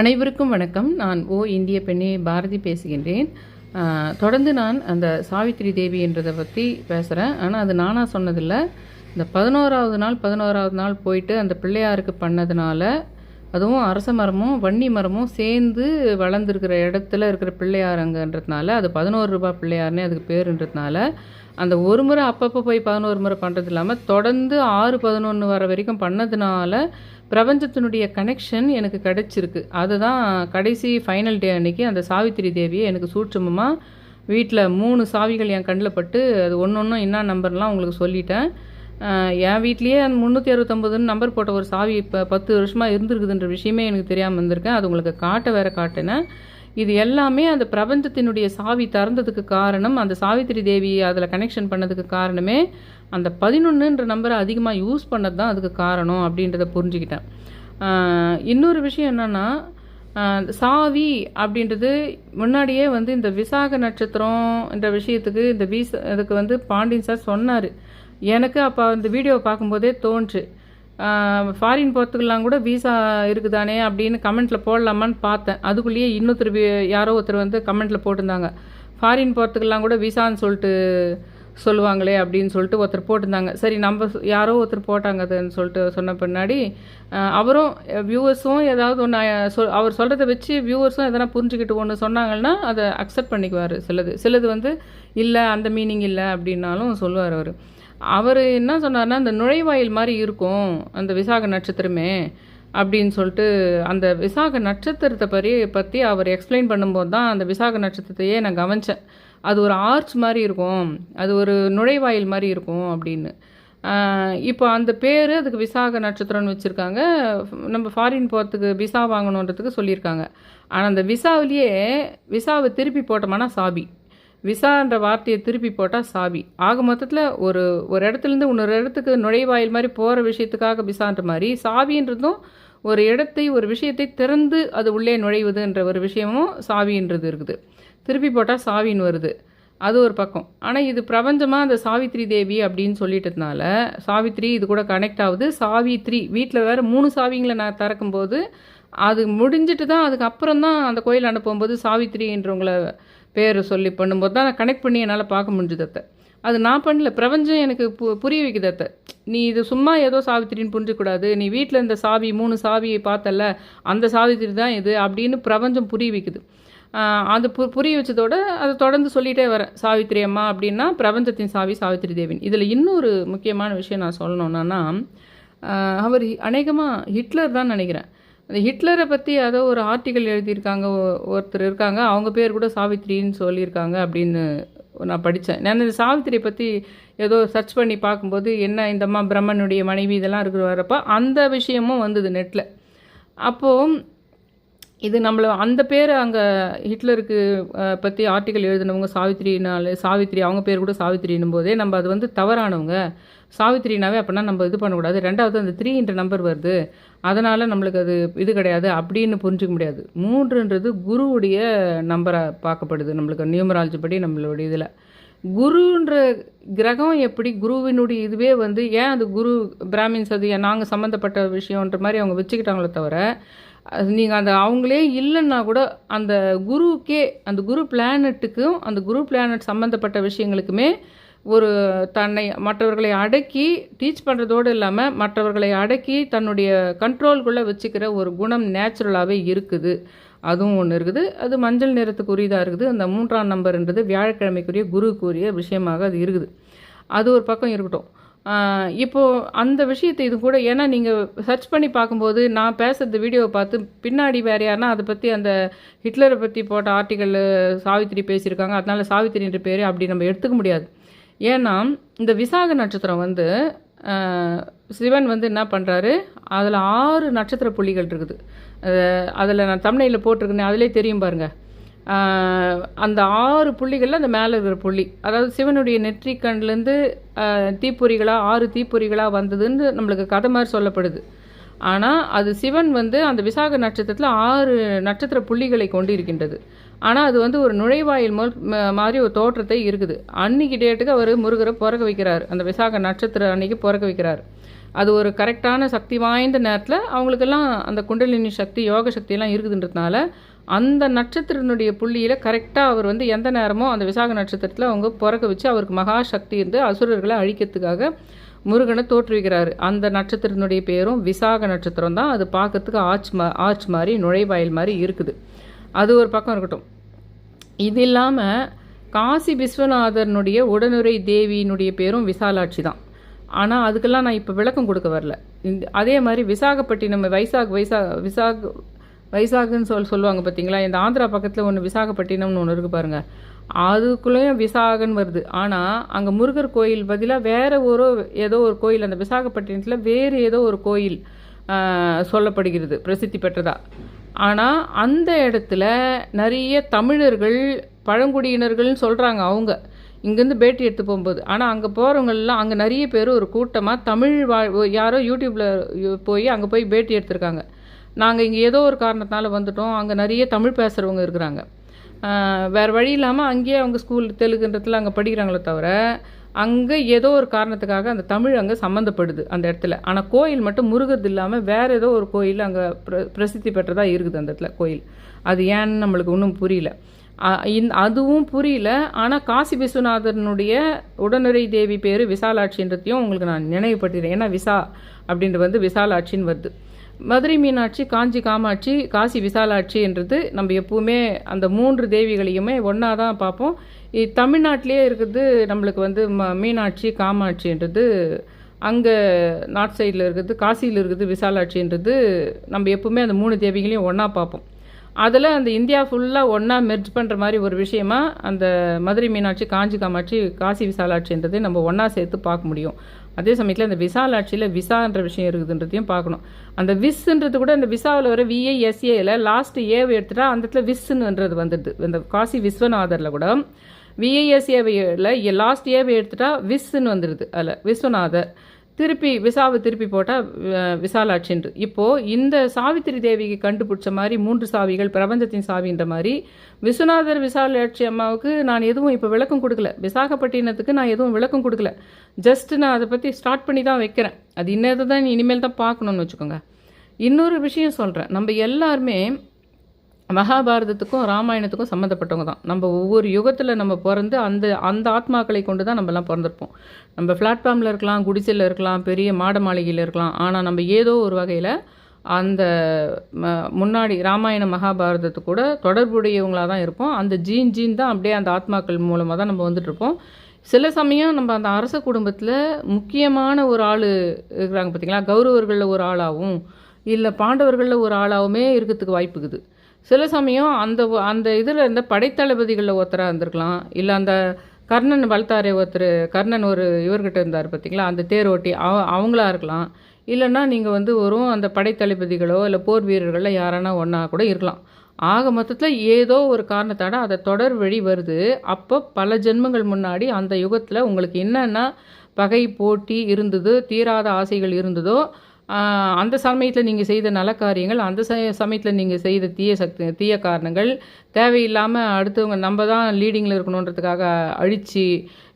அனைவருக்கும் வணக்கம். நான் ஓ இந்திய பெண்ணே பாரதி பேசுகின்றேன். தொடர்ந்து நான் அந்த சாவித்ரி தேவி என்றதை பற்றி பேசுகிறேன் ஆனால் அது நானாக சொன்னதில்லை. இந்த பதினோராவது நாள் பதினோராவது நாள் போயிட்டு அந்த பிள்ளையாருக்கு பண்ணதுனால அதுவும் அரச மரமும் வன்னி மரமும் சேர்ந்து வளர்ந்துருக்கிற இடத்துல இருக்கிற பிள்ளையாருங்கன்றதுனால அது பதினோரு ரூபா பிள்ளையார்னே அதுக்கு பேருன்றதுனால அந்த ஒரு முறை அப்பப்போ போய் பதினோரு முறை பண்ணுறது இல்லாமல் தொடர்ந்து ஆறு பதினொன்று வர வரைக்கும் பண்ணதுனால பிரபஞ்சத்தினுடைய கனெக்ஷன் எனக்கு கிடைச்சிருக்கு. அதுதான் கடைசி ஃபைனல் டே அன்னைக்கு அந்த சாவித்திரி தேவியை எனக்கு சூட்சமமாக வீட்டில் மூணு சாவிகள் என் கண்ணில் பட்டு அது ஒன்று ஒன்றும் என்ன நம்பர்லாம் உங்களுக்கு சொல்லிட்டேன். என் வீட்லேயே அந்த முந்நூற்றி அறுபத்தொம்பதுன்னு நம்பர் போட்ட ஒரு சாவி இப்போ பத்து வருஷமாக இருந்திருக்குதுன்ற விஷயமே எனக்கு தெரியாமல் வந்திருக்கேன் அது உங்களுக்கு காட்ட வேற காட்டினேன். இது எல்லாமே அந்த பிரபஞ்சத்தினுடைய சாவி திறந்ததுக்கு காரணம் அந்த சாவித்திரி தேவி அதில் கனெக்ஷன் பண்ணதுக்கு காரணமே அந்த பதினொன்றுன்ற நம்பரை அதிகமாக யூஸ் பண்ணது தான் அதுக்கு காரணம் அப்படின்றத புரிஞ்சுக்கிட்டேன். இன்னொரு விஷயம் என்னென்னா சாவி அப்படின்றது முன்னாடியே வந்து இந்த விசாக நட்சத்திரம் என்ற விஷயத்துக்கு இந்த வீச இதுக்கு வந்து பாண்டியன் சார் சொன்னார். எனக்கு அப்போ அந்த வீடியோவை பார்க்கும்போதே தோணுச்சு. ஃபாரின் போகிறதுக்கெல்லாம் கூட விசா இருக்குதானே அப்படின்னு கமெண்ட்டில் போடலாமான்னு பார்த்தேன். அதுக்குள்ளேயே இன்னொருத்தர் யாரோ ஒருத்தர் வந்து கமெண்ட்டில் போட்டிருந்தாங்க. ஃபாரின் போகிறதுக்கெல்லாம் கூட விசான்னு சொல்லிட்டு சொல்லுவாங்களே அப்படின்னு சொல்லிட்டு ஒருத்தர் போட்டிருந்தாங்க. சரி நம்ம யாரோ ஒருத்தர் போட்டாங்க அதுன்னு சொல்லிட்டு சொன்ன பின்னாடி அவரும் வியூவர்ஸும் ஏதாவது ஒன்று சொல் அவர் சொல்கிறத வச்சு வியூவர்ஸும் எதனா புரிஞ்சுக்கிட்டு ஒன்று சொன்னாங்கன்னா அதை அக்செப்ட் பண்ணிக்குவார். சிலது சிலது வந்து இல்லை அந்த மீனிங் இல்லை அப்படின்னாலும் சொல்லுவார் அவர். அவர் என்ன சொன்னார்னா அந்த நுழைவாயில் மாதிரி இருக்கும் அந்த விசாக நட்சத்திரமே அப்படின்னு சொல்லிட்டு அந்த விசாக நட்சத்திரத்தை பற்றி பற்றி அவர் எக்ஸ்பிளைன் பண்ணும்போது தான் அந்த விசாக நட்சத்திரத்தையே நான் கவனித்தேன் அது ஒரு ஆர்ச் மாதிரி இருக்கும். அது ஒரு நுழைவாயில் மாதிரி இருக்கும் அப்படின்னு. இப்போ அந்த பேர் அதுக்கு விசாக நட்சத்திரம்னு வச்சுருக்காங்க. நம்ம ஃபாரின் போகிறதுக்கு விசா வாங்கணுன்றதுக்கு சொல்லியிருக்காங்க. ஆனால் அந்த விசாவிலேயே விசாவை திருப்பி போட்டோம்னா சாபி. விசான்ற வார்த்தையை திருப்பி போட்டால் சாவி ஆக மொத்தத்தில் ஒரு ஒரு இடத்துலேருந்து இன்னொரு இடத்துக்கு நுழைவாயில் மாதிரி போகிற விஷயத்துக்காக விசான்ற மாதிரி சாவின்றதும் ஒரு இடத்தை ஒரு விஷயத்தை திறந்து அது உள்ளே நுழைவதுன்ற ஒரு விஷயமும் சாவின்றது இருக்குது. திருப்பி போட்டால் சாவின்னு வருது. அது ஒரு பக்கம். ஆனால் இது பிரபஞ்சமாக அந்த சாவித்ரி தேவி அப்படின்னு சொல்லிட்டதுனால சாவித்ரி இது கூட கனெக்ட் ஆகுது. சாவித்ரி வீட்டில் வேறு மூணு சாவிங்களை நான் திறக்கும்போது அது முடிஞ்சிட்டு தான் அதுக்கப்புறம் தான் அந்த கோயில் அனுப்பும்போது சாவித்ரின்றவங்கள பேர் சொல்லி பண்ணும்போது தான் நான் கனெக்ட் பண்ணி என்னால் பார்க்க முடிஞ்சுது அத்தை. அது நான் பண்ணல. பிரபஞ்சம் எனக்கு பு புரிய வைக்குது அத்தை. நீ இது சும்மா ஏதோ சாவித்திரின்னு புரிஞ்சுக்கூடாது நீ வீட்டில் இந்த சாவி மூணு சாவியை பார்த்தல்ல அந்த சாவித்திரி தான் இது அப்படின்னு பிரபஞ்சம் புரிய வைக்குது. அது பு புரிய வச்சதோட அதை தொடர்ந்து சொல்லிகிட்டே வரேன். சாவித்திரி அம்மா அப்படின்னா பிரபஞ்சத்தின் சாவி சாவித்திரி தேவின். இதில் இன்னொரு முக்கியமான விஷயம் நான் சொல்லணுன்னா அவர் அநேகமாக ஹிட்லர் தான் நினைக்கிறேன். அந்த ஹிட்லரை பற்றி ஏதோ ஒரு ஆர்டிக்கல் எழுதியிருக்காங்க ஒருத்தர் இருக்காங்க அவங்க பேர் கூட சாவித்திரின்னு சொல்லியிருக்காங்க அப்படின்னு நான் படித்தேன் நான் இந்த சாவித்திரியை பற்றி ஏதோ சர்ச் பண்ணி பார்க்கும்போது என்ன இந்த அம்மா பிரம்மனுடைய மனைவி இதெல்லாம் இருக்கிற வரப்போ அந்த விஷயமும் வந்தது நெட்டில் அப்போது இது நம்மள அந்த பேர் அங்கே ஹிட்லருக்கு பற்றி ஆர்டிக்கல் எழுதினவங்க சாவித்ரினால சாவித்ரி அவங்க பேர் கூட சாவித்ரின்னும் போதே நம்ம அது வந்து தவறானவங்க. சாவித்ரினாவே அப்படின்னா நம்ம இது பண்ணக்கூடாது. ரெண்டாவது அந்த த்ரீன்ற நம்பர் வருது. அதனால் நம்மளுக்கு அது இது கிடையாது. அப்படின்னு புரிஞ்சுக்க முடியாது. மூன்றுன்றது குருவுடைய நம்பராக பார்க்கப்படுது நம்மளுக்கு. நியூமராலஜி படி நம்மளுடைய இதில். குருன்ற கிரகம் எப்படி குருவினுடைய இதுவே வந்து ஏன் அது குரு பிராமின்ஸ் அது நாங்கள் சம்மந்தப்பட்ட விஷயன்ற மாதிரி அவங்க வச்சுக்கிட்டாங்களே தவிர அது நீங்கள் அந்த அவங்களே இல்லைன்னா கூட அந்த குருவுக்கே அந்த குரு பிளானட்டுக்கும் அந்த குரு பிளானட் சம்மந்தப்பட்ட விஷயங்களுக்குமே ஒரு தன்னை மற்றவர்களை அடக்கி டீச் பண்ணுறதோடு இல்லாமல் மற்றவர்களை அடக்கி தன்னுடைய கண்ட்ரோல்குள்ளே வச்சுக்கிற ஒரு குணம் நேச்சுரலாகவே இருக்குது. அதுவும் ஒன்று இருக்குது. அது மஞ்சள் நிறத்துக்குரியதாக இருக்குது. அந்த மூன்றாம் நம்பர்ன்றது வியாழக்கிழமைக்குரிய குருக்குரிய விஷயமாக அது இருக்குது. அது ஒரு பக்கம் இருக்கட்டும். இப்போது அந்த விஷயத்தை இது கூட ஏன்னா நீங்கள் சர்ச் பண்ணி பார்க்கும்போது நான் பேசுறது வீடியோவை பார்த்து பின்னாடி வேறு யாருன்னா அதை பற்றி அந்த ஹிட்லரை பற்றி போட்ட ஆர்டிக்கல் சாவித்திரி பேசியிருக்காங்க. அதனால சாவித்திரின்ற பேர் அப்படி நம்ம எடுத்துக்க முடியாது. ஏன்னா இந்த விசாக நட்சத்திரம் வந்து சிவன் வந்து என்ன பண்ணுறாரு அதில் ஆறு நட்சத்திர புள்ளிகள் இருக்குது. அதில் நான் தமிழில் போட்டிருக்கேன் அதிலே தெரியும் பாருங்கள் அந்த ஆறு புள்ளிகளில் அந்த மேலே இருக்கிற புள்ளி. அதாவது சிவனுடைய நெற்றிக்கண்லேருந்து தீப்பொறிகளாக ஆறு தீப்பொறிகளாக வந்ததுன்னு நம்மளுக்கு கதை மாதிரி சொல்லப்படுது. ஆனால் அது சிவன் வந்து அந்த விசாக நட்சத்திரத்தில் ஆறு நட்சத்திர புள்ளிகளை கொண்டு இருக்கின்றது ஆனால் அது வந்து ஒரு நுழைவாயில் மோல் மாதிரி ஒரு தோற்றத்தை இருக்குது. அன்னைக்கு டேட்டுக்கு அவர் முருகரை பிறக்க வைக்கிறார். அந்த விசாக நட்சத்திரம் அன்னைக்கு பிறக்க வைக்கிறார். அது ஒரு கரெக்டான சக்தி வாய்ந்த நேரத்தில் அவங்களுக்கெல்லாம் அந்த குண்டலினி சக்தி யோக சக்தியெல்லாம் இருக்குதுன்றதுனால அந்த நட்சத்திரத்தினுடைய புள்ளியில் கரெக்டாக அவர் வந்து எந்த நேரமோ அந்த விசாக நட்சத்திரத்தில் அவங்க பிறக்க வச்சு அவருக்கு மகா சக்தி இருந்து அசுரர்களை அழிக்கிறதுக்காக முருகனை தோற்றுவிக்கிறாரு. அந்த நட்சத்திரத்தினுடைய பேரும் விசாக நட்சத்திரம் தான். அது பார்க்கறதுக்கு ஆர்ச் மா ஆர்ச் மாதிரி நுழைவாயில் மாதிரி இருக்குது. அது ஒரு பக்கம் இருக்கட்டும். இது இல்லாமல் காசி விஸ்வநாதனுடைய உடனுரை தேவியினுடைய பேரும் விசாலாட்சி தான். ஆனால் அதுக்கெல்லாம் நான் இப்போ விளக்கம் கொடுக்க வரல. அதே மாதிரி விசாகப்பட்டினம் வைசாக் வைசாக் விசாக் வைசாகுன்னு சொல் சொல்லுவாங்க பார்த்தீங்களா இந்த ஆந்திரா பக்கத்தில் ஒன்று விசாகப்பட்டினம்னு ஒன்று இருக்குது பாருங்கள் அதுக்குள்ளேயும் விசாகன் வருது. ஆனால் அங்கே முருகர் கோயில் பதிலாக வேறு ஒரு ஏதோ ஒரு கோயில் அந்த விசாகப்பட்டினத்தில் வேறு ஏதோ ஒரு கோயில் சொல்லப்படுகிறது பிரசித்தி பெற்றதா. ஆனால் அந்த இடத்துல நிறைய தமிழர்கள் பழங்குடியினர்கள்னு சொல்கிறாங்க அவங்க. இங்கேருந்து பேட்டி எடுத்து போகும்போது. ஆனால் அங்கே போகிறவங்கெல்லாம் அங்கே நிறைய பேர் ஒரு கூட்டமாக தமிழ் வா யாரோ யூடியூப்பில் போய் அங்கே போய் பேட்டி எடுத்திருக்காங்க. நாங்கள் இங்கே ஏதோ ஒரு காரணத்தினால வந்துட்டோம். அங்கே நிறைய தமிழ் பேசுகிறவங்க இருக்கிறாங்க. வேறு வழி இல்லாமல் அங்கேயே அவங்க ஸ்கூல் தெலுங்குன்றதுல அங்கே படிக்கிறாங்களே தவிர அங்கே ஏதோ ஒரு காரணத்துக்காக அந்த தமிழ் அங்கே சம்மந்தப்படுது அந்த இடத்துல. ஆனால் கோயில் மட்டும் முருகது இல்லாமல் வேறு ஏதோ ஒரு கோயில் அங்கே பிர பிரசித்தி பெற்றதாக இருக்குது அந்த இடத்துல கோயில். அது ஏன்னு நம்மளுக்கு ஒன்றும் புரியல. அதுவும் புரியல. ஆனால் காசி விஸ்வநாதனுடைய உடனுரை தேவி பேர் விசாலாட்சின்றதையும் உங்களுக்கு நான் நினைவுபடுத்துகிறேன் ஏன்னா விசா அப்படின்றது வந்து விசாலாட்சின்னு வருது. மதுரை மீனாட்சி காஞ்சி காமாட்சி காசி விசாலாட்சின்றது நம்ம எப்பவுமே அந்த மூன்று தேவிகளையுமே ஒன்றா தான் பார்ப்போம். இ- தமிழ்நாட்டிலே இருக்குது நம்மளுக்கு வந்து ம மீனாட்சி காமாட்சின்றது அங்கே நார்த் சைடில் இருக்குது காசியில் இருக்குது விசாலாட்சின்றது நம்ம எப்பவுமே அந்த மூணு தேவிகளையும் ஒன்றா பார்ப்போம். அதில் அந்த இந்தியா ஃபுல்லாக ஒன்றா மெர்ஜ் பண்ணுற மாதிரி ஒரு விஷயமா அந்த மதுரை மீனாட்சி காஞ்சி காமாட்சி காசி விசாலாட்சின்றதையும் நம்ம ஒன்றா சேர்த்து பார்க்க முடியும். அதே சமயத்தில் அந்த விசாலாட்சியில் விசான்ற விஷயம் இருக்குதுன்றதையும் பார்க்கணும். அந்த விஸ்ன்றது கூட அந்த விசாவில் வர விஐஎஸ்ஏல லாஸ்ட் ஏவை எடுத்துட்டா அந்த இடத்துல விஸ்ன்னுன்றது வந்துடுது. இந்த காசி விஸ்வநாதரில் கூட விஐஎஸ்ஏவையில் லாஸ்ட் ஏவை எடுத்துட்டா விஸ்ன்னு வந்துடுது. அதில் விஸ்வநாதர். திருப்பி விசாவை திருப்பி போட்டால் விசாலாட்சின்று. இப்போது இந்த சாவித்திரி தேவிக்கு கண்டுபிடிச்ச மாதிரி மூன்று சாவிகள் பிரபஞ்சத்தின் சாவின்ற மாதிரி விஸ்வநாதர் விசாலாட்சி அம்மாவுக்கு நான் எதுவும் இப்போ விளக்கம் கொடுக்கல. விசாகப்பட்டினத்துக்கு நான் எதுவும் விளக்கம் கொடுக்கல. ஜஸ்ட் நான் அதை பற்றி ஸ்டார்ட் பண்ணி தான் வைக்கிறேன். அது இன்னது தான் இனிமேல் தான் பார்க்கணுன்னு வச்சுக்கோங்க. இன்னொரு விஷயம் சொல்கிறேன் நம்ம எல்லாருமே மகாபாரதத்துக்கும் ராமாயணத்துக்கும் சம்மந்தப்பட்டவங்க தான். நம்ம ஒவ்வொரு யுகத்தில் நம்ம பிறந்து அந்த அந்த ஆத்மாக்களை கொண்டு தான் நம்மலாம் பிறந்திருப்போம். நம்ம பிளாட்ஃபார்மில் இருக்கலாம் குடிசையில் இருக்கலாம் பெரிய மாட மாளிகையில் இருக்கலாம். ஆனால் நம்ம ஏதோ ஒரு வகையில் அந்த ம- முன்னாடி ராமாயண மகாபாரதத்து கூட தொடர்புடையவங்களாக தான் இருப்போம். அந்த ஜீன் ஜீன் தான் அப்படியே அந்த ஆத்மாக்கள் மூலமாக தான் நம்ம வந்துட்டு இருப்போம். சில சமயம் நம்ம அந்த அரச குடும்பத்தில் முக்கியமான ஒரு ஆள் இருக்கிறாங்க பார்த்தீங்களா கௌரவர்களில் ஒரு ஆளாகவும் இல்லை பாண்டவர்களில் ஒரு ஆளாகவுமே இருக்கிறதுக்கு வாய்ப்புக்குது. சில சமயம் அந்த அந்த இதில் இருந்த படைத்தளபதிகளில் ஒருத்தராக இருந்திருக்கலாம். இல்லை அந்த கர்ணன் வளர்த்தாரே ஒருத்தர் கர்ணன் ஒரு இவர்கிட்ட இருந்தார் பார்த்தீங்களா அந்த தேர் ஓட்டி அவ அவங்களா இருக்கலாம். இல்லைன்னா நீங்கள் வந்து வெறும் அந்த படைத்தளபதிகளோ இல்லை போர் வீரர்களோ யாரானா ஒன்றா கூட இருக்கலாம். ஆக மொத்தத்தில் ஏதோ ஒரு காரணத்தோட அதை தொடர் வழி வருது. அப்போ பல ஜென்மங்கள் முன்னாடி அந்த யுகத்தில் உங்களுக்கு என்னென்ன பகை போட்டி இருந்தது தீராத ஆசைகள் இருந்ததோ அந்த சமயத்தில் நீங்கள் செய்த நல்ல காரியங்கள் அந்த ச சமயத்தில் நீங்கள் செய்த தீய சக்தி தீய காரணங்கள் தேவையில்லாமல் அடுத்தவங்க நம்ம தான் லீடிங்கில் இருக்கணுன்றதுக்காக அழித்து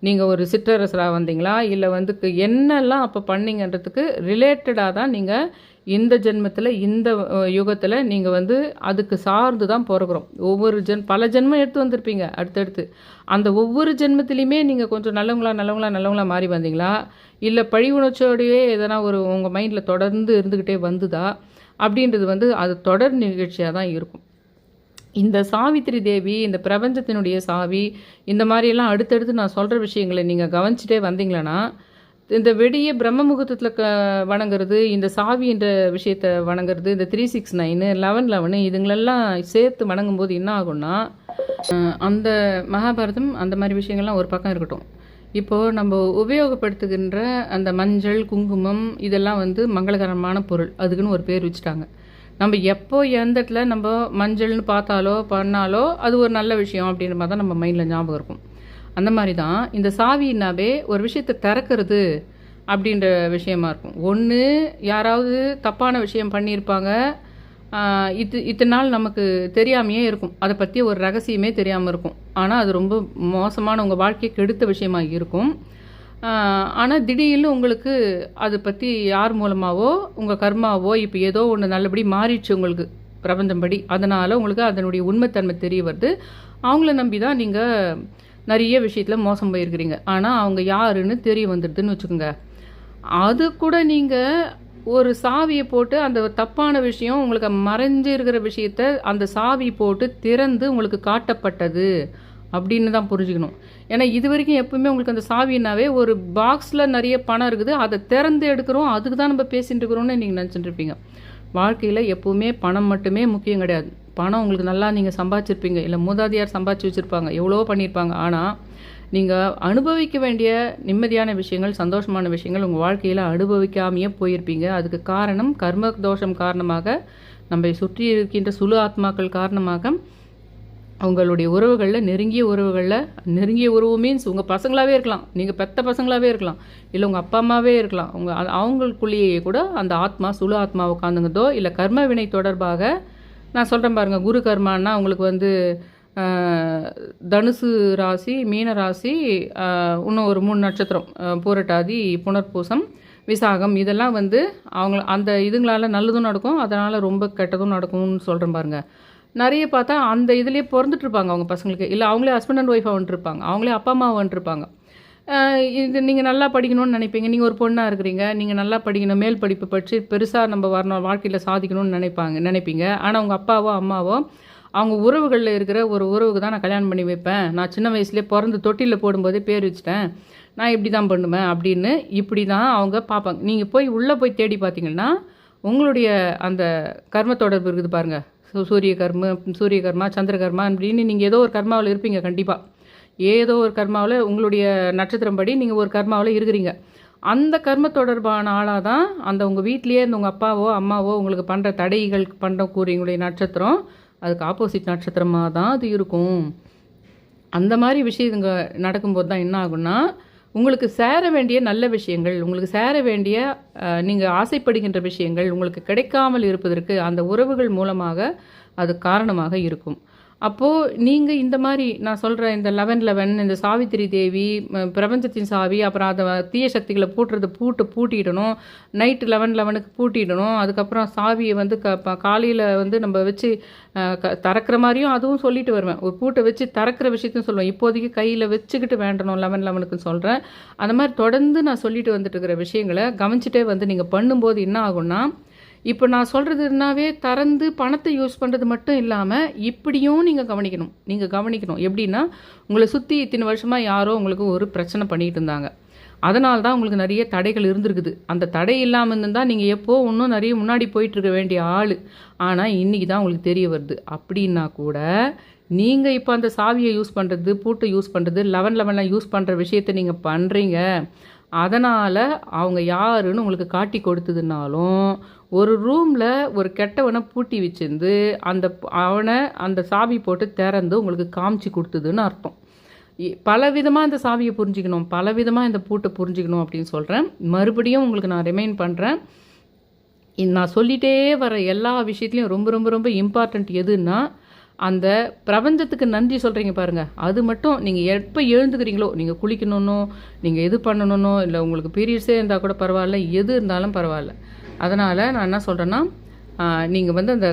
நீங்கள் ஒரு சிற்றரசராக வந்தீங்களா? இல்லை வந்து என்னெல்லாம் அப்போ பண்ணீங்கன்றதுக்கு ரிலேட்டடாக தான் நீங்கள் இந்த ஜென்மத்தில் இந்த யுகத்தில் நீங்கள் வந்து அதுக்கு சார்ந்து தான் பிறகுறோம் ஒவ்வொரு ஜென் பல ஜென்மம் எடுத்து வந்திருப்பீங்க அடுத்தடுத்து. அந்த ஒவ்வொரு ஜென்மத்திலையுமே நீங்கள் கொஞ்சம் நல்லவங்களா நல்லவங்களா நல்லவங்களா மாறி வந்தீங்களா? இல்லை பழி உணர்ச்சியோடையே எதனா ஒரு உங்கள் மைண்டில் தொடர்ந்து இருந்துக்கிட்டே வந்துதா? அப்படின்றது வந்து அது தொடர் நிகழ்ச்சியாக தான் இருக்கும். இந்த சாவித்திரி தேவி இந்த பிரபஞ்சத்தினுடைய சாவி இந்த மாதிரியெல்லாம் அடுத்தடுத்து நான் சொல்கிற விஷயங்களை நீங்கள் கவனிச்சிட்டே வந்தீங்களன்னா இந்த வெடியை பிரம்ம முகூர்த்தத்தில் க வணங்குறது இந்த சாவின்ற விஷயத்தை வணங்குறது இந்த three six nine eleven eleven இதுங்களெல்லாம் சேர்த்து வணங்கும் போது என்ன ஆகும்னா அந்த மகாபாரதம் அந்த மாதிரி விஷயங்கள்லாம் ஒரு பக்கம் இருக்கட்டும். இப்போது நம்ம உபயோகப்படுத்துகின்ற அந்த மஞ்சள் குங்குமம் இதெல்லாம் வந்து மங்களகரமான பொருள். அதுக்குன்னு ஒரு பேர் வச்சுட்டாங்க. நம்ம எப்போ எந்த இடத்துல நம்ம மஞ்சள்னு பார்த்தாலோ பண்ணாலோ அது ஒரு நல்ல விஷயம் அப்படின்ற மாதிரி தான் நம்ம மைண்டில் ஞாபகம் இருக்கும். அந்த மாதிரி தான் இந்த சாவின்னாவே ஒரு விஷயத்தை திறக்கிறது அப்படின்ற விஷயமா இருக்கும். ஒன்று யாராவது தப்பான விஷயம் பண்ணியிருப்பாங்க. இத்து இது இத்தனை நாள் நமக்கு தெரியாமையே இருக்கும். அதை பற்றி ஒரு ரகசியமே தெரியாமல் இருக்கும். ஆனால் அது ரொம்ப மோசமான உங்கள் வாழ்க்கையை கெடுத்த விஷயமாக இருக்கும். ஆனால் திடீர்னு உங்களுக்கு அதை பற்றி யார் மூலமாகவோ உங்கள் கர்மாவோ இப்போ ஏதோ ஒன்று நல்லபடி மாறிடுச்சு உங்களுக்கு பிரபஞ்சம் படி. அதனால் உங்களுக்கு அதனுடைய உண்மைத்தன்மை தெரிய வருது. அவங்கள நம்பி தான் நீங்கள் நிறைய விஷயத்தில் மோசம் போயிருக்கிறீங்க. ஆனால் அவங்க யாருன்னு தெரிய வந்துடுதுன்னு வச்சுக்கோங்க. அது கூட நீங்கள் ஒரு சாவியை போட்டு அந்த தப்பான விஷயம் உங்களுக்கு மறைஞ்சு இருக்கிற விஷயத்த அந்த சாவி போட்டு திறந்து உங்களுக்கு காட்டப்பட்டது அப்படின்னு தான் புரிஞ்சுக்கணும். ஏன்னா இது வரைக்கும் எப்பவுமே உங்களுக்கு அந்த சாவினாவே ஒரு பாக்ஸில் நிறைய பணம் இருக்குது. அதை திறந்து எடுக்கிறோம். அதுக்கு தான் நம்ம பேசிகிட்டு இருக்கிறோம்னு நீங்கள் நினச்சிட்டு இருப்பீங்க. வாழ்க்கையில் எப்பவுமே பணம் மட்டுமே முக்கியம் கிடையாது. பணம் உங்களுக்கு நல்லா நீங்கள் சம்பாதிச்சிருப்பீங்க. இல்லை மூதாதியார் சம்பாதிச்சு வச்சுருப்பாங்க. எவ்வளோ பண்ணியிருப்பாங்க ஆனால் நீங்கள் அனுபவிக்க வேண்டிய நிம்மதியான விஷயங்கள் சந்தோஷமான விஷயங்கள் உங்கள் வாழ்க்கையில் அனுபவிக்காமையே போயிருப்பீங்க. அதுக்கு காரணம் கர்ம தோஷம் காரணமாக நம்மை சுற்றி இருக்கின்ற சுழு ஆத்மாக்கள் காரணமாக உங்களுடைய உறவுகளில் நெருங்கிய உறவுகளில் நெருங்கிய உறவு மீன்ஸ் உங்கள் பசங்களாகவே இருக்கலாம். நீங்கள் பெத்த பசங்களாகவே இருக்கலாம். இல்லை உங்கள் அப்பா அம்மாவே இருக்கலாம். உங்கள் அவங்களுக்குள்ளேயே கூட அந்த ஆத்மா சுழு ஆத்மா உட்காந்துங்கதோ இல்லை கர்ம வினை தொடர்பாக நான் சொல்கிறேன் பாருங்கள் குரு கர்மான்னா உங்களுக்கு வந்து தனுசு ராசி மீன ராசி இன்னும் ஒரு மூணு நட்சத்திரம் பூரட்டாதி புனர்பூசம் விசாகம் இதெல்லாம் வந்து அவங்க அந்த இதுங்களால நல்லதும் நடக்கும் அதனால் ரொம்ப கெட்டதும் நடக்கும்னு சொல்கிறேன் பாருங்க. நிறைய பார்த்தா அந்த இதுலேயே பிறந்துட்டு இருப்பாங்க அவங்க பசங்களுக்கு. இல்லை அவங்களே ஹஸ்பண்ட் அண்ட் ஒய்ஃபாக வந்துட்டுருப்பாங்க அவங்களே அப்பா அம்மா வந்துட்டுருப்பாங்க இது நீங்கள் நல்லா படிக்கணும்னு நினைப்பீங்க. நீங்கள் ஒரு பொண்ணாக இருக்கிறீங்க. நீங்கள் நல்லா படிக்கணும். மேல் படிப்பு படித்து பெருசாக நம்ம வரணும். வாழ்க்கையில் சாதிக்கணும்னு நினைப்பாங்க நினைப்பீங்க. ஆனால் உங்கள் அப்பாவோ அம்மாவோ அவங்க உறவுகளில் இருக்கிற ஒரு உறவுக்கு தான் நான் கல்யாணம் பண்ணி வைப்பேன். நான் சின்ன வயசுலேயே பிறந்து தொட்டிலில் போடும்போதே பேர் வச்சிட்டேன். நான் இப்படி தான் பண்ணுவேன் அப்படின்னு இப்படி தான் அவங்க பார்ப்பாங்க. நீங்கள் போய் உள்ளே போய் தேடி பார்த்தீங்கன்னா உங்களுடைய அந்த கர்ம தொடர்பு இருக்குது பாருங்கள் சூ- சூரிய கர்ம சூரிய கர்மா சந்திர கர்மா அப்படின்னு நீங்கள் ஏதோ ஒரு கர்மாவில் இருப்பீங்க கண்டிப்பாக ஏதோ ஒரு கர்மாவில் உங்களுடைய நட்சத்திரம் படி நீங்கள் ஒரு கர்மாவில் இருக்கிறீங்க. அந்த கர்ம தொடர்பான ஆளாக தான் அந்த உங்கள் வீட்லேயே இருந்த உங்கள் அப்பாவோ அம்மாவோ உங்களுக்கு பண்ணுற தடைகள் பண்ண கூறியங்களுடைய நட்சத்திரம். அதுக்கு ஆப்போசிட் நட்சத்திரமாக தான் அது இருக்கும். அந்த மாதிரி விஷயங்க நடக்கும்போது தான் என்ன ஆகும்னா உங்களுக்கு சேர வேண்டிய நல்ல விஷயங்கள் உங்களுக்கு சேர வேண்டிய நீங்கள் ஆசைப்படுகின்ற விஷயங்கள் உங்களுக்கு கிடைக்காமல் இருப்பதற்கு அந்த உறவுகள் மூலமாக அது காரணமாக இருக்கும். அப்போது நீங்கள் இந்த மாதிரி நான் சொல்கிற இந்த லெவன் லெவன் இந்த சாவித்திரி தேவி பிரபஞ்சத்தின் சாவி அப்புறம் அதை தீய சக்திகளை பூட்டுறது பூட்டு பூட்டிடணும். Night eleven லெவனுக்கு பூட்டிடணும். அதுக்கப்புறம் சாவியை வந்து க காலையில் வந்து நம்ம வச்சு க திறக்கிற மாதிரியும் அதுவும் சொல்லிட்டு வருவேன். ஒரு பூட்டை வச்சு திறக்கிற விஷயத்தையும் சொல்லுவேன். இப்போதைக்கு கையில் வச்சுக்கிட்டு வேண்டணும் லெவன் லெவனுக்குன்னு சொல்கிறேன் அந்த மாதிரி தொடர்ந்து நான் சொல்லிட்டு வந்துட்டு இருக்கிற விஷயங்களை கவனிச்சிட்டே வந்து நீங்கள் பண்ணும்போது என்ன ஆகும்னா இப்போ நான் சொல்கிறதுனாவே திறந்து பணத்தை யூஸ் பண்ணுறது மட்டும் இல்லாமல் இப்படியும் நீங்கள் கவனிக்கணும். நீங்கள் கவனிக்கணும். எப்படின்னா உங்களை சுற்றி இத்தனை வருஷமாக யாரோ உங்களுக்கு ஒரு பிரச்சனை பண்ணிட்டு இருந்தாங்க. அதனால தான் உங்களுக்கு நிறைய தடைகள் இருந்திருக்குது. அந்த தடை இல்லாமல் இருந்தால் நீங்கள் எப்போ இன்னும் நிறைய முன்னாடி போயிட்டு இருக்க வேண்டிய ஆள். ஆனால் இன்றைக்கி தான் உங்களுக்கு தெரிய வருது. அப்படின்னா கூட நீங்கள் இப்போ அந்த சாவியை யூஸ் பண்ணுறது பூட்டை யூஸ் பண்ணுறது லெவன் லெவனில் யூஸ் பண்ணுற விஷயத்தை நீங்கள் பண்ணுறீங்க அதனால் அவங்க யாருன்னு உங்களுக்கு காட்டி கொடுத்ததுனாலும் ஒரு ரூமில் ஒரு கெட்டவனை பூட்டி வச்சிருந்து அந்த அவனை அந்த சாவி போட்டு திறந்து உங்களுக்கு காமிச்சு கொடுத்ததுன்னு அர்த்தம். பல பலவிதமாக இந்த சாவியை புரிஞ்சுக்கணும் பலவிதமாக இந்த பூட்டை புரிஞ்சுக்கணும் அப்படின்னு சொல்கிறேன் மறுபடியும் உங்களுக்கு நான் ரிமைண்ட் பண்ணுறேன் நான் சொல்லிட்டே வர எல்லா விஷயத்துலையும் ரொம்ப ரொம்ப ரொம்ப இம்பார்ட்டண்ட் எதுன்னா அந்த பிரபஞ்சத்துக்கு நன்றி சொல்கிறீங்க பாருங்கள் அது மட்டும் நீங்கள் எப்போ எழுந்துக்கிறீங்களோ நீங்கள் குளிக்கணுன்னோ நீங்கள் எது பண்ணணுன்னோ இல்லை உங்களுக்கு பீரியட்ஸே இருந்தால் கூட பரவாயில்ல எது இருந்தாலும் பரவாயில்ல. அதனால் நான் என்ன சொல்கிறேன்னா நீங்கள் வந்து அந்த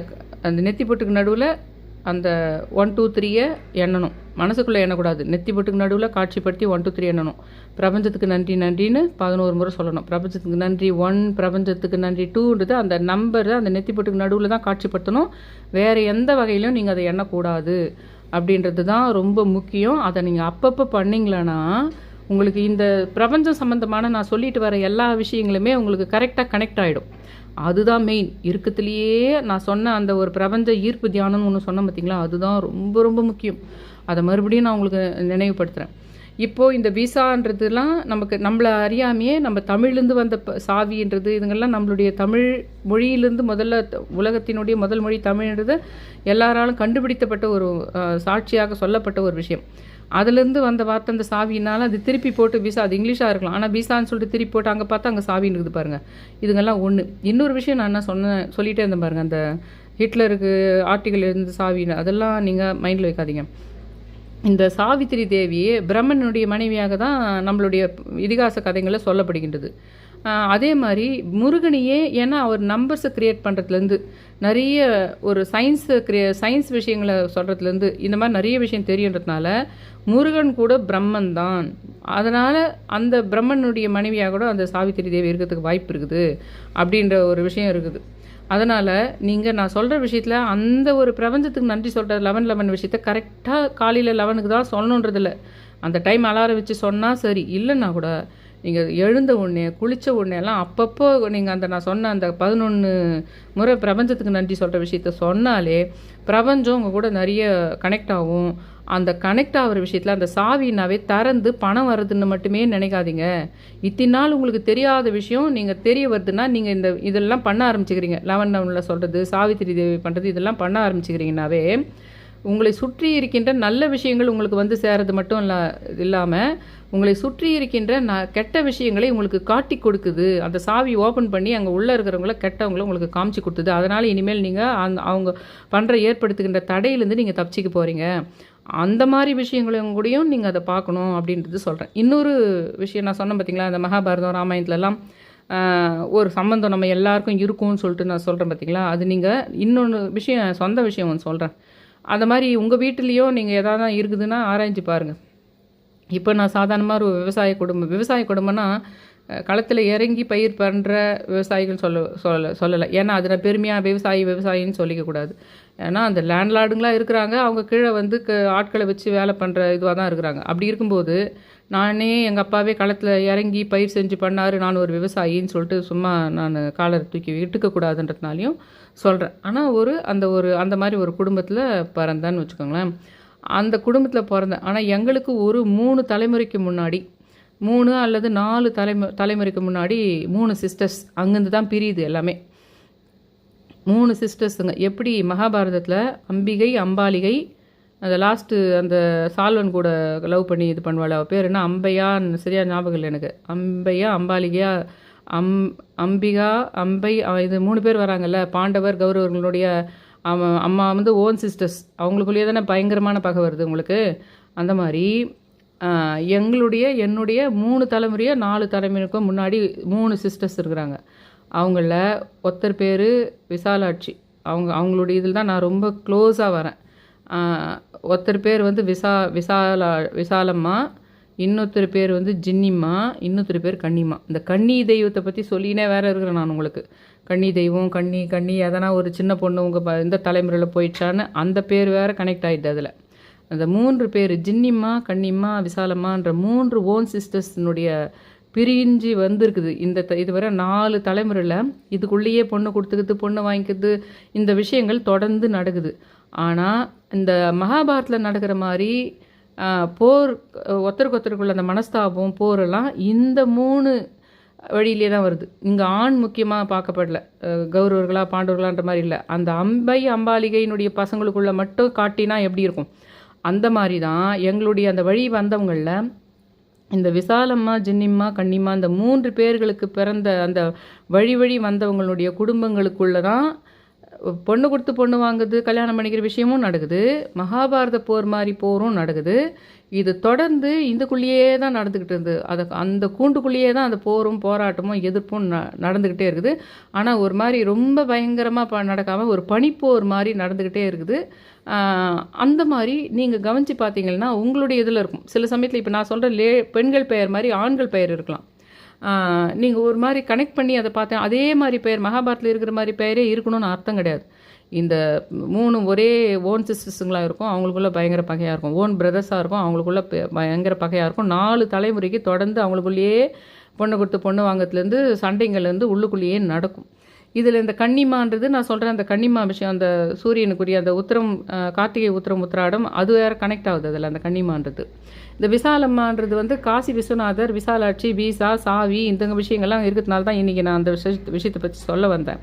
அந்த நெத்தி பொட்டுக்கு நடுவில் அந்த ஒன் டூ த்ரீயை எண்ணணும். மனசுக்குள்ளே எண்ணக்கூடாது. நெத்தி பொட்டுக்கு நடுவில் காட்சிப்படுத்தி ஒன் டூ த்ரீ எண்ணணும். பிரபஞ்சத்துக்கு நன்றி நன்றின்னு பதினோரு முறை சொல்லணும். பிரபஞ்சத்துக்கு நன்றி ஒன் பிரபஞ்சத்துக்கு நன்றி டூன்றது அந்த நம்பர் அந்த நெத்தி பொட்டுக்கு நடுவில் தான் காட்சிப்படுத்தணும். வேறு எந்த வகையிலும் நீங்கள் அதை எண்ணக்கூடாது. அப்படின்றது தான் ரொம்ப முக்கியம். அதை நீங்கள் அப்பப்போ பண்ணிங்களேன்னா உங்களுக்கு இந்த பிரபஞ்சம் சம்மந்தமான நான் சொல்லிட்டு வர எல்லா விஷயங்களுமே உங்களுக்கு கரெக்டாக கனெக்ட் ஆகிடும் அதுதான் மெயின் இருக்கத்துலேயே நான் சொன்ன அந்த ஒரு பிரபஞ்ச ஈர்ப்பு தியானம்னு ஒன்று சொன்னேன் பார்த்தீங்களா அதுதான் ரொம்ப ரொம்ப முக்கியம். அதை மறுபடியும் நான் உங்களுக்கு நினைவுபடுத்துகிறேன் இப்போது இந்த விசான்றதுலாம் நமக்கு நம்மளை அறியாமையே நம்ம தமிழ்லேருந்து வந்த சாவின்றது இதுங்கெல்லாம் நம்மளுடைய தமிழ் மொழியிலேருந்து முதல்ல உலகத்தினுடைய முதல் மொழி தமிழ்ன்றது எல்லாராலும் கண்டுபிடித்தப்பட்ட ஒரு சாட்சியாக சொல்லப்பட்ட ஒரு விஷயம். அதுலேருந்து வந்த வார்த்தை அந்த சாவினால அது திருப்பி போட்டு விசா அது இங்கிலீஷாக இருக்கலாம். ஆனால் விசான்னு சொல்லிட்டு திருப்பி போட்டு அங்கே பார்த்தா அங்கே சாவின்னு இருக்குது பாருங்கள் இதுங்கெல்லாம் ஒன்று இன்னொரு விஷயம் நான் என்ன சொன்னேன் சொல்லிகிட்டே இருந்தேன் பாருங்கள் அந்த ஹிட்லருக்கு ஆர்டிகல் இருந்து சாவின்னு அதெல்லாம் நீங்கள் மைண்டில் வைக்காதீங்க. இந்த சாவித்திரி தேவி பிரம்மனுடைய மனைவியாக தான் நம்மளுடைய இதிகாச கதைகளில் சொல்லப்படுகின்றது. அதே மாதிரி முருகனையே ஏன்னா அவர் நம்பர்ஸை க்ரியேட் பண்ணுறதுலேருந்து நிறைய ஒரு சயின்ஸு க்ரியே சயின்ஸ் விஷயங்களை சொல்கிறதுலேருந்து இந்த மாதிரி நிறைய விஷயம் தெரியுன்றதுனால முருகன் கூட பிரம்மன் தான் அதனால் அந்த பிரம்மனுடைய மனைவியாக கூட அந்த சாவித்திரி தேவி இருக்கிறதுக்கு வாய்ப்பு இருக்குது அப்படின்ற ஒரு விஷயம் இருக்குது. அதனால் நீங்கள் நான் சொல்கிற விஷயத்தில் அந்த ஒரு பிரபஞ்சத்துக்கு நன்றி சொல்கிற லெவன் லெவன் விஷயத்த கரெக்டாக காலையில் லெவனுக்கு தான் சொல்லணுன்றதில்ல. அந்த டைம் அலாரம் வச்சு சொன்னால் சரி இல்லைன்னா கூட நீங்கள் எழுந்த உடனே குளித்த உடனே எல்லாம் அப்பப்போ நீங்கள் அந்த நான் சொன்ன அந்த பதினொன்று முறை பிரபஞ்சத்துக்கு நன்றி சொல்கிற விஷயத்த சொன்னாலே பிரபஞ்சம் உங்கள் கூட நிறைய கனெக்ட் ஆகும். அந்த கனெக்ட் ஆகிற விஷயத்தில் அந்த சாவினாவே திறந்து பணம் வருதுன்னு மட்டுமே நினைக்காதீங்க. இத்தனை நாள் உங்களுக்கு தெரியாத விஷயம் நீங்கள் தெரிய வருதுன்னா நீங்கள் இந்த இதெல்லாம் பண்ண ஆரம்பிச்சுக்கிறீங்க. லெவன் லெவனில் சொல்கிறது சாவித்திரி தேவி பண்ணுறது இதெல்லாம் பண்ண ஆரம்பிச்சுக்கிறீங்கனாவே உங்களை சுற்றி இருக்கின்ற நல்ல விஷயங்கள் உங்களுக்கு வந்து சேரது மட்டும் இல்லா இல்லாமல் உங்களை சுற்றி இருக்கின்ற ந கெட்ட விஷயங்களை உங்களுக்கு காட்டி கொடுக்குது. அந்த சாவி ஓப்பன் பண்ணி அங்கே உள்ளே இருக்கிறவங்கள கெட்டவங்கள உங்களுக்கு காமிச்சு கொடுத்துது. அதனால் இனிமேல் நீங்கள் அந்த அவங்க பண்ணுற ஏற்படுத்துகின்ற தடையிலேருந்து நீங்கள் தப்பிச்சிக்க போகிறீங்க அந்த மாதிரி விஷயங்களையும் கூடயும் நீங்கள் அதை பார்க்கணும் அப்படின்றது சொல்கிறேன் இன்னொரு விஷயம் நான் சொன்னேன் பார்த்தீங்களா அந்த மகாபாரதம் ராமாயணத்துலலாம் ஒரு சம்பந்தம் நம்ம எல்லாருக்கும் இருக்கும்னு சொல்லிட்டு நான் சொல்கிறேன் பார்த்தீங்களா அது நீங்கள் இன்னொன்று விஷயம் சொந்த விஷயம் ஒன்று சொல்கிறேன் அந்த மாதிரி உங்கள் வீட்டிலையோ நீங்கள் எதாவது இருக்குதுன்னா ஆராய்ஞ்சு பாருங்கள் இப்போ நான் சாதாரணமாக ஒரு விவசாய குடும்பம் விவசாய குடும்பம்னா களத்தில் இறங்கி பயிர் பண்ணுற விவசாயிகள் சொல்ல சொல்ல சொல்லலை. ஏன்னா அதில் பெருமையாக விவசாயி விவசாயின்னு சொல்லிக்க கூடாது. ஏன்னா அந்த லேண்ட்லார்டுங்களாக இருக்கிறாங்க. அவங்க கீழே வந்து க ஆட்களை வச்சு வேலை பண்ணுற இதுவாக தான் இருக்கிறாங்க. அப்படி இருக்கும்போது நானே எங்கள் அப்பாவே களத்தில் இறங்கி பயிர் செஞ்சு பண்ணார். நான் ஒரு விவசாயின்னு சொல்லிட்டு சும்மா நான் காலரை தூக்கி இட்டுக்கக்கூடாதுன்றதுனாலையும் சொல்கிறேன் ஆனால் ஒரு அந்த ஒரு அந்த மாதிரி ஒரு குடும்பத்தில் பிறந்தேன்னு வச்சுக்கோங்களேன். அந்த குடும்பத்தில் பிறந்தேன். ஆனால் எங்களுக்கு ஒரு மூணு தலைமுறைக்கு முன்னாடி மூணு அல்லது நாலு தலைமு தலைமுறைக்கு முன்னாடி மூணு சிஸ்டர்ஸ் அங்கேருந்து தான் பிரியுது எல்லாமே. மூணு சிஸ்டர்ஸுங்க எப்படி மகாபாரதத்தில் அம்பிகை அம்பாலிகை அந்த லாஸ்ட்டு அந்த சால்வன் கூட லவ் பண்ணி இது பண்ணுவாள் அவள் பேர் என்ன? அம்பையான்னு சரியா ஞாபகம் இல்லை எனக்கு. அம்பையா அம்பாலிகையா அம் அம்பிகா அம்பை இது மூணு பேர் வராங்கல்ல பாண்டவர் கௌரவர்களுடைய அம்மா வந்து ஓன் சிஸ்டர்ஸ் அவங்களுக்குள்ளேயே தானே பயங்கரமான பகை வருது உங்களுக்கு? அந்த மாதிரி எங்களுடைய என்னுடைய மூணு தலைமுறையோ நாலு தலைமுறைக்கும் முன்னாடி மூணு சிஸ்டர்ஸ் இருக்கிறாங்க. அவங்கள ஒருத்தர் பேர் விசாலாட்சி. அவங்க அவங்களுடைய இதில் தான் நான் ரொம்ப க்ளோஸாக வரேன். ஒருத்தர் பேர் வந்து விசா விசாலா விசாலம்மா இன்னொருத்தர் பேர் வந்து ஜின்னிம்மா இன்னொருத்தர் பேர் கன்னிம்மா. இந்த கன்னி தெய்வத்தை பற்றி சொல்லினே வேறு இருக்கிறேன் நான் உங்களுக்கு. கன்னி தெய்வம் கன்னி கன்னி எதனா ஒரு சின்ன பொண்ணு உங்கள் இந்த தலைமுறையில் போயிடுச்சான்னு அந்த பேர் வேற கனெக்ட் ஆகிட்டு அதில். அந்த மூன்று பேர் ஜின்னிம்மா கன்னிம்மா விசாலம்மான்ற மூன்று ஓன் சிஸ்டர்ஸினுடைய பிரிஞ்சு வந்திருக்குது. இந்த த- இதுவரை நாலு தலைமுறையில் இதுக்குள்ளேயே பொண்ணு கொடுத்துக்கிது பொண்ணு வாங்கிக்கிறது இந்த விஷயங்கள் தொடர்ந்து நடக்குது. ஆனால் இந்த மகாபாரத்தில் நடக்கிற மாதிரி போர் அஹ், ஒருத்தருக்கு ஒருத்தருக்குள்ள அந்த மனஸ்தாபம் போரெல்லாம் இந்த மூணு வழியிலே தான் வருது. இங்கே ஆண் முக்கியமாக பார்க்கப்படல. கௌரவர்களா பாண்டவர்களான்ற மாதிரி இல்லை. அந்த அம்பை அம்பாலிகையினுடைய பசங்களுக்குள்ள மட்டும் காட்டினா எப்படி இருக்கும்? அந்த மாதிரி தான் எங்களுடைய அந்த வழி வந்தவங்களில் இந்த விசாலம்மா ஜின்னிம்மா கன்னிம்மா இந்த மூன்று பேர்களுக்கு பிறந்த அந்த வழி வழி வந்தவங்களுடைய குடும்பங்களுக்குள்ள தான் பொண்ணு கொடுத்து பொண்ணு வாங்குது கல்யாணம் பண்ணிக்கிற விஷயமும் நடக்குது மகாபாரத போர் மாதிரி போரும் நடக்குது. இது தொடர்ந்து இதுக்குள்ளேயே தான் நடந்துக்கிட்டு இருந்தது. அதை அந்த கூண்டுக்குள்ளேயே தான் அந்த போரும் போராட்டமும் எதிர்ப்பும் ந நடந்துக்கிட்டே இருக்குது. ஆனால் ஒரு மாதிரி ரொம்ப பயங்கரமாக ப நடக்காமல் ஒரு பனிப்போர் மாதிரி நடந்துக்கிட்டே இருக்குது. அந்த மாதிரி நீங்கள் கவனித்து பார்த்தீங்கன்னா உங்களுடைய இதில் இருக்கும். சில சமயத்தில் இப்போ நான் சொல்கிற லே பெண்கள் பெயர் மாதிரி ஆண்கள் பெயர் இருக்கலாம். நீங்கள் ஒரு மாதிரி கனெக்ட் பண்ணி அதை பார்த்தேன். அதே மாதிரி பெயர் மகாபாரத்தில் இருக்கிற மாதிரி பெயரே இருக்கணும்னு அர்த்தம் கிடையாது. இந்த மூணு ஒரே ஓன் சிஸ்டர்ஸுங்களாக இருக்கும் அவங்களுக்குள்ள பயங்கர பகையாக இருக்கும். ஓன் பிரதர்ஸாக இருக்கும் அவங்களுக்குள்ள பயங்கர பகையாக இருக்கும். நாலு தலைமுறைக்கு தொடர்ந்து அவங்களுக்குள்ளேயே பொண்ணு கொடுத்து பொண்ணு வாங்கத்துலேருந்து சண்டைங்கள்லேருந்து உள்ளுக்குள்ளேயே நடக்கும். இதில் இந்த கன்னிமான்றது நான் சொல்கிறேன் அந்த கன்னிமா விஷயம் அந்த சூரியனுக்குரிய அந்த உத்திரம் கார்த்திகை உத்திரம் உத்திராடம் அது வேறு கனெக்ட் ஆகுது அதில் அந்த கன்னிமான்றது. இந்த விசாலம்மான்றது வந்து காசி விஸ்வநாதர் விசாலாட்சி பீசா சாவி இந்த விஷயங்கள்லாம் இருக்கிறதுனால தான் இன்றைக்கி நான் அந்த விஷயத்தை பற்றி சொல்ல வந்தேன்.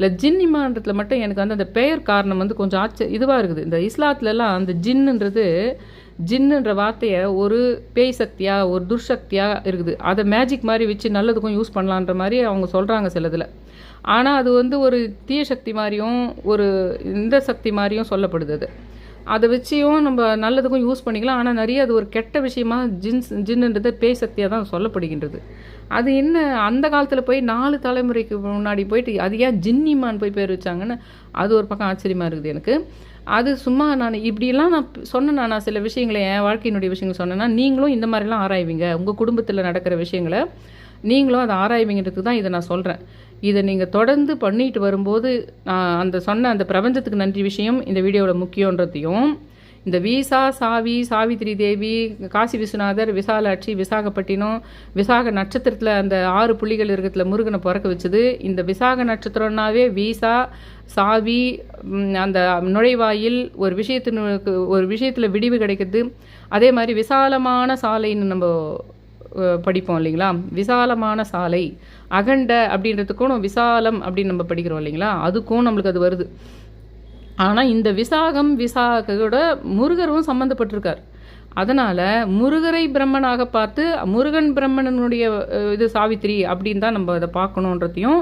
இல்லை ஜின்னிமான்றதுல மட்டும் எனக்கு வந்து அந்த பெயர் காரணம் வந்து கொஞ்சம் ஆச்ச இதுவாக இருக்குது. இந்த இஸ்லாத்துலலாம் அந்த ஜின்னுன்றது ஜின்னுன்ற வார்த்தையை ஒரு பேய் சக்தியாக ஒரு துர்சக்தியாக இருக்குது. அதை மேஜிக் மாதிரி வச்சு நல்லதுக்கும் யூஸ் பண்ணலான்ற மாதிரி அவங்க சொல்கிறாங்க சிலதில். ஆனால் அது வந்து ஒரு தீய சக்தி மாதிரியும் ஒரு இந்த சக்தி மாதிரியும் சொல்லப்படுது அது. அதை வச்சியும் நம்ம நல்லதுக்கும் யூஸ் பண்ணிக்கலாம். ஆனால் நிறைய அது ஒரு கெட்ட விஷயமா ஜின்ஸ் ஜின்னுன்றது பேய் சக்தியாக தான் சொல்லப்படுகின்றது. அது என்ன அந்த காலத்தில் போய் நாலு தலைமுறைக்கு முன்னாடி போயிட்டு அது ஏன் ஜின்னிமான் போய் பேர் வச்சாங்கன்னு அது ஒரு பக்கம் ஆச்சரியமாக இருக்குது எனக்கு. அது சும்மா நான் இப்படிலாம் நான் சொன்னேன் நான் சில விஷயங்களை என் வாழ்க்கையினுடைய விஷயங்கள் சொன்னேன்னா நீங்களும் இந்த மாதிரிலாம் ஆராய்வீங்க. உங்கள் குடும்பத்தில் நடக்கிற விஷயங்களை நீங்களும் அதை ஆராய்வீங்கிறதுக்கு தான் இதை நான் சொல்கிறேன் இதை நீங்கள் தொடர்ந்து பண்ணிட்டு வரும்போது நான் அந்த சொன்ன அந்த பிரபஞ்சத்துக்கு நன்றி விஷயம் இந்த வீடியோவில் முக்கியன்றதையும் இந்த வீசா சாவி சாவித்ரி தேவி காசி விஸ்வநாதர் விசாலாட்சி விசாகப்பட்டினம் விசாக நட்சத்திரத்தில் அந்த ஆறு புள்ளிகள் இருக்கிறதுல முருகனை பிறக்க வச்சது. இந்த விசாக நட்சத்திரம்னாவே வீசா சாவி அந்த நுழைவாயில் ஒரு விஷயத்தினுக்கு ஒரு விஷயத்தில் விடிவு கிடைக்குது அதே மாதிரி விசாலமான சாலைன்னு நம்ம படிப்போம் இல்லைங்களா? விசாலமான சாலை அகண்ட அப்படின்றதுக்கும் விசாலம் அப்படின்னு நம்ம படிக்கிறோம் இல்லைங்களா? அதுக்கும் நம்மளுக்கு அது வருது. ஆனால் இந்த விசாகம் விசாகோட முருகரும் சம்மந்தப்பட்டிருக்கார் அதனால் முருகரை பிரம்மனாக பார்த்து முருகன் பிரம்மனனுடைய இது சாவித்திரி அப்படின்னு தான் நம்ம அதை பார்க்கணுன்றதையும்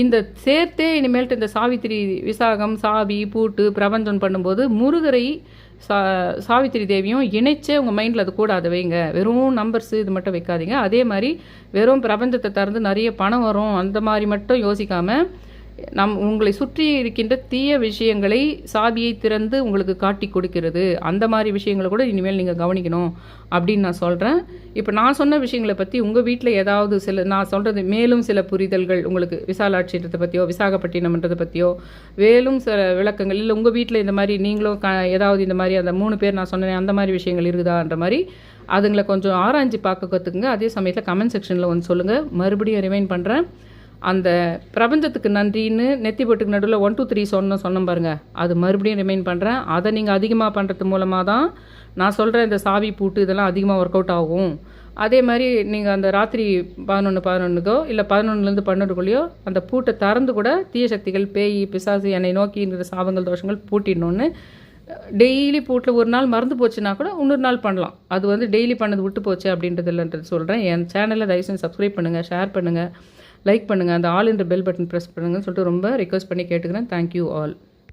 இந்த சேர்த்தே இனிமேல்ட்டு இந்த சாவித்திரி விசாகம் சாவி பூட்டு பிரபஞ்சம் பண்ணும்போது முருகரை சா சாவித்திரி தேவியும் இணைச்சே உங்கள் மைண்டில் அது கூட அதை வைங்க. வெறும் நம்பர்ஸ் இது மட்டும் வைக்காதீங்க. அதே மாதிரி வெறும் பிரபஞ்சத்தை திறந்து நிறைய பணம் வரும். அந்த மாதிரி மட்டும் யோசிக்காமல் நம் உங்களை சுற்றி இருக்கின்ற தீய விஷயங்களை சாவியை திறந்து உங்களுக்கு காட்டி கொடுக்கிறது. அந்த மாதிரி விஷயங்களை கூட இனிமேல் நீங்கள் கவனிக்கணும் அப்படின்னு நான் சொல்கிறேன் இப்போ நான் சொன்ன விஷயங்களை பற்றி உங்கள் வீட்டில் ஏதாவது சில நான் சொல்கிறது மேலும் சில புரிதல்கள் உங்களுக்கு விசாலாட்சியத்தை பற்றியோ விசாகப்பட்டினம்ன்றதை பற்றியோ வேலும் சில விளக்கங்கள் இல்லை உங்கள் வீட்டில் இந்த மாதிரி நீங்களும் க ஏதாவது இந்த மாதிரி அந்த மூணு பேர் நான் சொன்னேன் அந்த மாதிரி விஷயங்கள் இருக்குதான்ற மாதிரி அதுங்களை கொஞ்சம் ஆராய்ஞ்சு பார்க்க கற்றுக்குங்க அதே சமயத்தில் கமெண்ட் செக்ஷனில் வந்து சொல்லுங்கள் மறுபடியும் ரிமைண்ட் பண்ணுறேன் அந்த பிரபஞ்சத்துக்கு நன்றின்னு நெத்தி போட்டுக்கு நடுவில் ஒன் டூ த்ரீ சொன்ன சொன்னோம் பாருங்கள் அது மறுபடியும் ரிமைண்ட் பண்ணுறேன் அதை நீங்கள் அதிகமாக பண்ணுறது மூலமாக தான் நான் சொல்கிற இந்த சாவி பூட்டு இதெல்லாம் அதிகமாக ஒர்க் அவுட் ஆகும். அதே மாதிரி நீங்கள் அந்த ராத்திரி பதினொன்று பதினொன்றுக்கோ இல்லை பதினொன்றுலேருந்து பன்னெண்டுக்குள்ளேயோ அந்த பூட்டை திறந்து கூட தீய சக்திகள் பேய் பிசாசு என்னை நோக்கிங்கிற சாபங்கள் தோஷங்கள் பூட்டிடணுன்னு டெய்லி பூட்டில் ஒரு நாள் மறந்து போச்சுன்னா கூட இன்னொரு நாள் பண்ணலாம். அது வந்து டெய்லி பண்ணது விட்டு போச்சு அப்படின்றது இல்லைன்றது சொல்கிறேன் என் சேனலை தயவு செஞ்சு சப்ஸ்கிரைப் பண்ணுங்கள் ஷேர் பண்ணுங்கள் லைக் பண்ணுங்கள் அந்த ஆல் என்ற பெல் பட்டன் ப்ரெஸ் பண்ணுங்கன்னு சொல்லிட்டு ரொம்ப ரிக்வஸ்ட் பண்ணி கேட்டுக்கிறேன். Thank you all